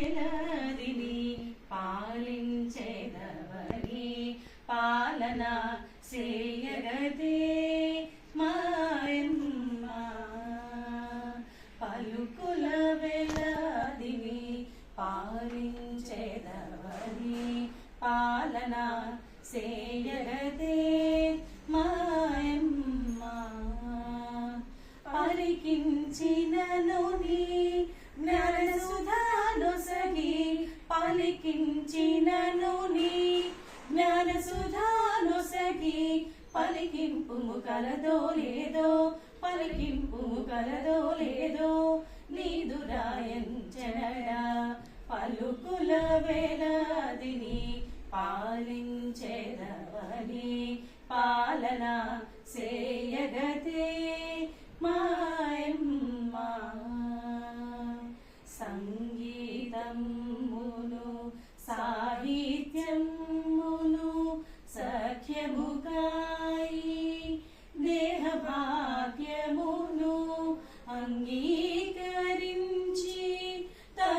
వేలాదిని పాలించేదవని పాలన చేయగదే మాయమ్మ. పలుకుల వేలాదిని పాలించేదవని పాలన చేయగదే పలికించినను నీ జ్ఞానసుధానొసగి పలికింపుము కలదో లేదో పలికింపు కలదో లేదో నీదు రాయంచనడా పలుకుల వేలాదిని పాలించేదవని పాలన సే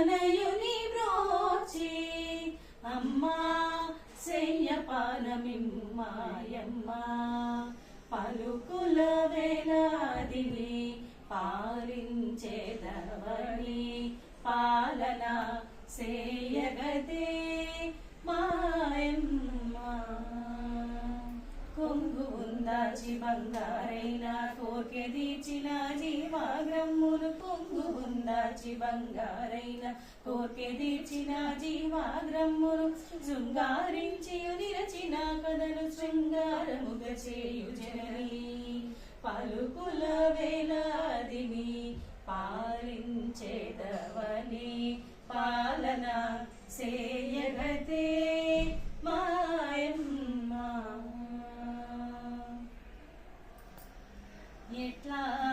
తనయుని బ్రోచి అమ్మా శయ్యపానమిమ్మాయమ్మ పలుకుల వేలాదిని పాలించేదవని పాలన సేయగదే మాయమ్మ కొంగు ఉందాచి బంగారైన కోర్కె తీర్చిన జీవాగ్రమ్ములు దాచి బంగారైన కోర్కె తీర్చిన జీవాగ్రమ్మును శృంగారించి నిరచిన కథను శృంగారముగ చేయు జనని పలుకుల వేలాదిని పాలించేదవని పాలన సేయగతే